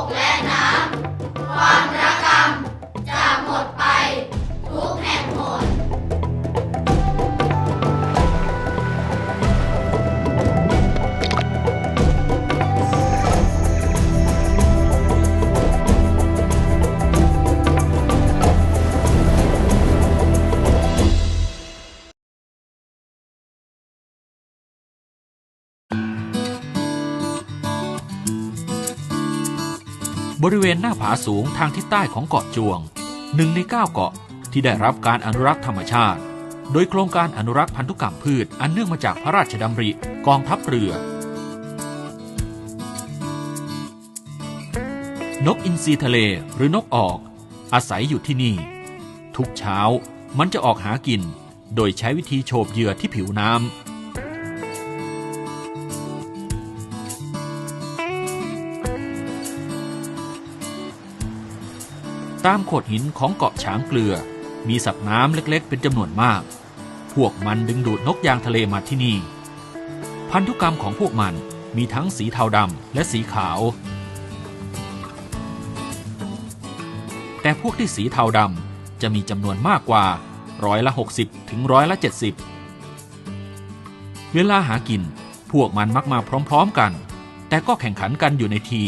กและน้ำ บริเวณหน้าผาสูงทางทิศใต้ของเกาะจวงหนึ่งในเก้าเกาะที่ได้รับการอนุรักษ์ธรรมชาติ โดยโครงการอนุรักษ์พันธุกรรมพืชอันเนื่องมาจากพระราชดำริกองทัพเรือ นกอินทรีทะเลหรือนกออก อาศัยอยู่ที่นี่ ทุกเช้ามันจะออกหากิน โดยใช้วิธีโฉบเหยื่อที่ผิวน้ำ ตามโขดหินของเกาะฉางเกลือ มีสัตว์น้ำเล็กๆ เป็นจำนวนมาก พวกมันดึงดูดนกยางทะเลมาที่นี่ พันธุกรรมของพวกมันมีทั้งสีเทาดำและสีขาว แต่พวกที่สีเทาดำจะมีจำนวนมากกว่าร้อยละ 60 ถึงร้อยละ 70 เวลาหากินพวกมันมักมาพร้อมๆกัน แต่ก็แข่งขันกันอยู่ในที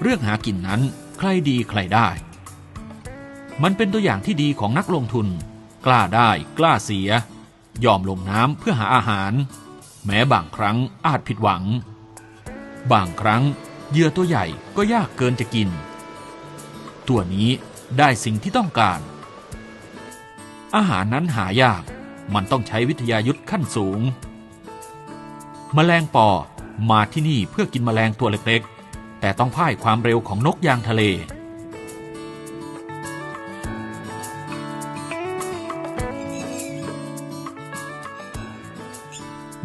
เรื่องหากินนั้น ใครดีใครได้ มันเป็นตัวอย่างที่ดีของนักลงทุน กล้าได้กล้าเสีย ยอมลงน้ำเพื่อหาอาหาร แม้บางครั้งอาจผิดหวัง บางครั้งเหยื่อตัวใหญ่ก็ยากเกินจะกิน ตัวนี้ได้สิ่งที่ต้องการ อาหารนั้นหายาก มันต้องใช้วิทยายุทธ์ขั้นสูงแมลงปอมาที่นี่เพื่อกินแมลงตัวเล็กๆ แต่ต้องพ่ายความเร็วของนกยางทะเล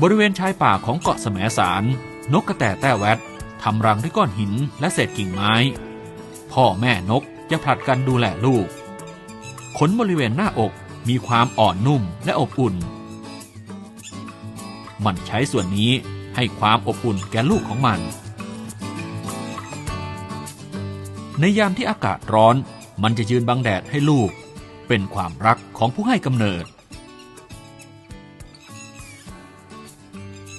บริเวณชายป่าของเกาะแสมสาร นกกระแตแต้แวดทำรังด้วยก้อนหินและเศษกิ่งไม้ พ่อแม่นกจะผลัดกันดูแลลูก ขนบริเวณหน้าอกมีความอ่อนนุ่มและอบอุ่น มันใช้ส่วนนี้ให้ความอบอุ่นแก่ลูกของมัน ในยามที่อากาศร้อน มันจะยืนบังแดดให้ลูก เป็นความรักของผู้ให้กำเนิด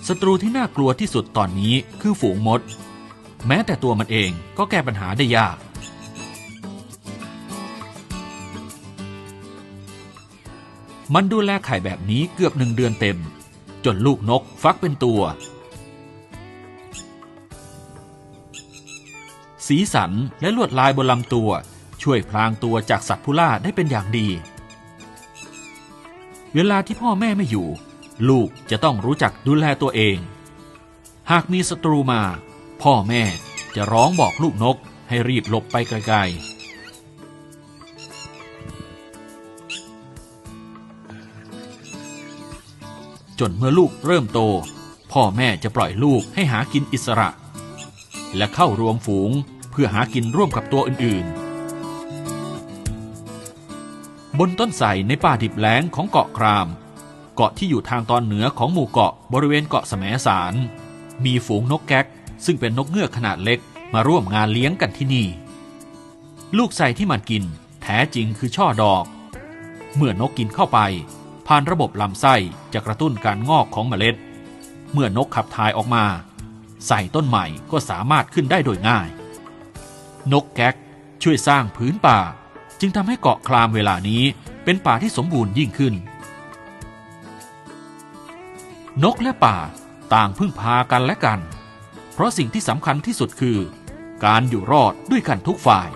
ศัตรูที่น่ากลัวที่สุดตอนนี้คือฝูงมด แม้แต่ตัวมันเองก็แก้ปัญหาได้ยาก มันดูแลไข่แบบนี้เกือบหนึ่งเดือนเต็ม จนลูกนกฟักเป็นตัว สีสันและลวดลายบนลำตัว ช่วยพลางตัวจากสัตว์ผู้ล่าได้เป็นอย่างดี เวลาที่พ่อแม่ไม่อยู่ ลูกจะต้องรู้จักดูแลตัวเอง หากมีศัตรูมา พ่อแม่จะร้องบอกลูกนกให้รีบหลบไปไกลๆ จนเมื่อลูกเริ่มโต พ่อแม่จะปล่อยลูกให้หากินอิสระ และเข้ารวมฝูง พื่อหากินร่วมกับตัวอื่นๆ บนต้นไทรในป่าดิบแล้งของเกาะคราม เกาะที่อยู่ทางตอนเหนือของหมู่เกาะบริเวณเกาะแสมสาร มีฝูงนกแก๊ก ซึ่งเป็นนกเงือกขนาดเล็กมาร่วมงานเลี้ยงกันที่นี่ ลูกไทรที่มันกินแท้จริงคือช่อดอก เมื่อนกกินเข้าไป ผ่านระบบลำไส้จะกระตุ้นการงอกของเมล็ด เมื่อนกขับถ่ายออกมา ใส่ต้นใหม่ก็สามารถขึ้นได้โดยง่าย นกแก๊กช่วยสร้างพื้นป่า จึงทำให้เกาะคลามเวลานี้เป็นป่าที่สมบูรณ์ยิ่งขึ้น นกและป่าต่างพึ่งพากันและกัน เพราะสิ่งที่สำคัญที่สุดคือ การอยู่รอดด้วยกันทุกฝ่าย